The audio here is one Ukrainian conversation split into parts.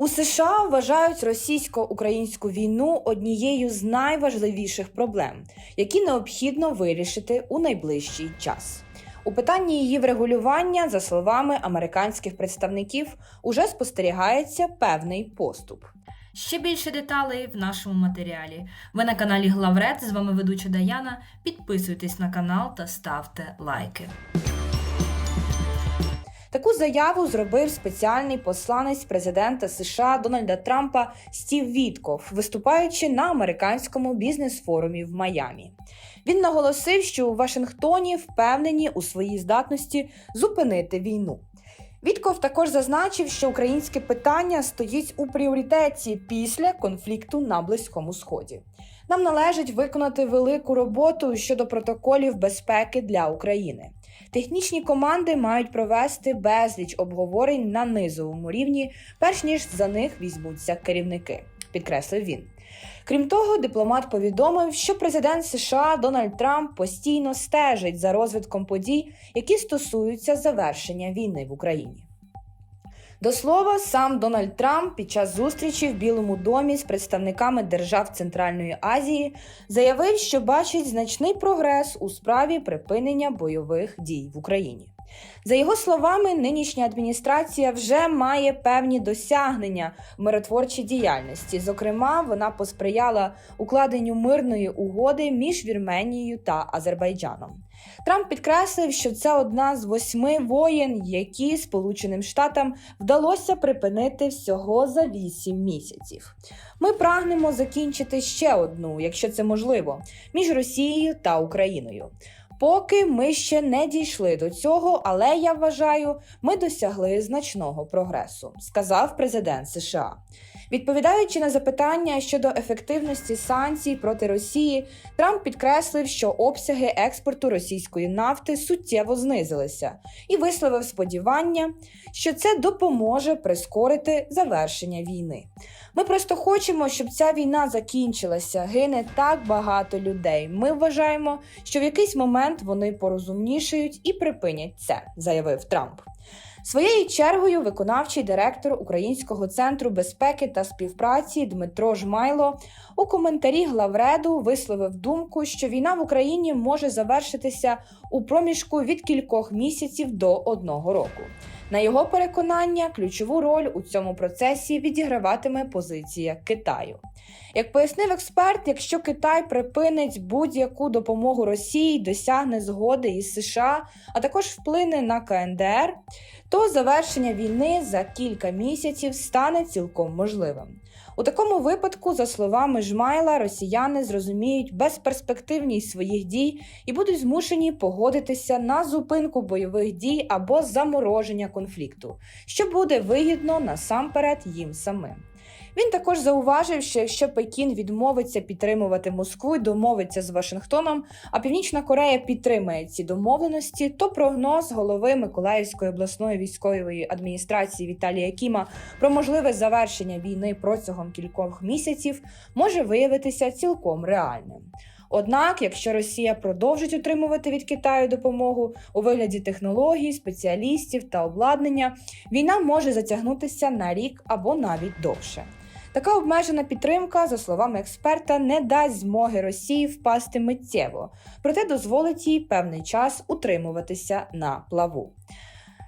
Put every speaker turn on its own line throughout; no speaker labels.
У США вважають російсько-українську війну однією з найважливіших проблем, які необхідно вирішити у найближчий час. У питанні її врегулювання, за словами американських представників, уже спостерігається певний поступ.
Ще більше деталей в нашому матеріалі. Ви на каналі Главред, з вами ведуча Даяна. Підписуйтесь на канал та ставте лайки.
Таку заяву зробив спеціальний посланець президента США Дональда Трампа Стів Вітков, виступаючи на американському бізнес-форумі в Майамі. Він наголосив, що у Вашингтоні впевнені у своїй здатності зупинити війну. Вітков також зазначив, що українське питання стоїть у пріоритеті після конфлікту на Близькому Сході. Нам належить виконати велику роботу щодо протоколів безпеки для України. Технічні команди мають провести безліч обговорень на низовому рівні, перш ніж за них візьмуться керівники, підкреслив він. Крім того, дипломат повідомив, що президент США Дональд Трамп постійно стежить за розвитком подій, які стосуються завершення війни в Україні. До слова, сам Дональд Трамп під час зустрічі в Білому домі з представниками держав Центральної Азії заявив, що бачить значний прогрес у справі припинення бойових дій в Україні. За його словами, нинішня адміністрація вже має певні досягнення в миротворчій діяльності. Зокрема, вона посприяла укладенню мирної угоди між Вірменією та Азербайджаном. Трамп підкреслив, що це одна з восьми воєн, які Сполученим Штатам вдалося припинити всього за вісім місяців. Ми прагнемо закінчити ще одну, якщо це можливо, між Росією та Україною. Поки ми ще не дійшли до цього, але я вважаю, ми досягли значного прогресу, сказав президент США. Відповідаючи на запитання щодо ефективності санкцій проти Росії, Трамп підкреслив, що обсяги експорту російської нафти суттєво знизилися, і висловив сподівання, що це допоможе прискорити завершення війни. Ми просто хочемо, щоб ця війна закінчилася. Гине так багато людей. Ми вважаємо, що в якийсь момент вони порозумнішають і припинять це, заявив Трамп. Своєю чергою виконавчий директор Українського центру безпеки та співпраці Дмитро Жмайло у коментарі главреду висловив думку, що війна в Україні може завершитися у проміжку від кількох місяців до одного року. На його переконання, ключову роль у цьому процесі відіграватиме позиція Китаю. Як пояснив експерт, якщо Китай припинить будь-яку допомогу Росії, досягне згоди із США, а також вплине на КНДР, то завершення війни за кілька місяців стане цілком можливим. У такому випадку, за словами Жмайла, росіяни зрозуміють безперспективність своїх дій і будуть змушені погодитися на зупинку бойових дій або замороження конфлікту, що буде вигідно насамперед їм самим. Він також зауважив, що якщо Пекін відмовиться підтримувати Москву і домовиться з Вашингтоном, а Північна Корея підтримає ці домовленості, то прогноз голови Миколаївської обласної військової адміністрації Віталія Кіма про можливе завершення війни протягом кількох місяців може виявитися цілком реальним. Однак, якщо Росія продовжить отримувати від Китаю допомогу у вигляді технологій, спеціалістів та обладнання, війна може затягнутися на рік або навіть довше. Така обмежена підтримка, за словами експерта, не дасть змоги Росії впасти миттєво, проте дозволить їй певний час утримуватися на плаву.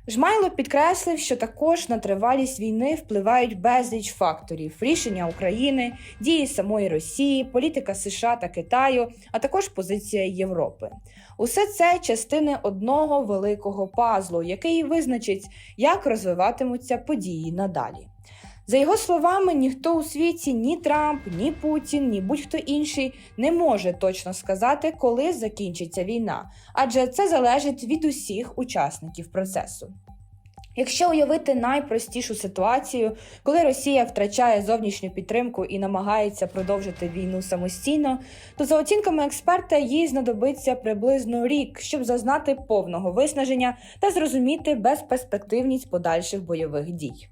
Жмайло підкреслив, що також на тривалість війни впливають безліч факторів: рішення України, дії самої Росії, політика США та Китаю, а також позиція Європи. Усе це частини одного великого пазлу, який визначить, як розвиватимуться події надалі. За його словами, ніхто у світі, ні Трамп, ні Путін, ні будь-хто інший не може точно сказати, коли закінчиться війна, адже це залежить від усіх учасників процесу. Якщо уявити найпростішу ситуацію, коли Росія втрачає зовнішню підтримку і намагається продовжити війну самостійно, то за оцінками експерта їй знадобиться приблизно рік, щоб зазнати повного виснаження та зрозуміти безперспективність подальших бойових дій.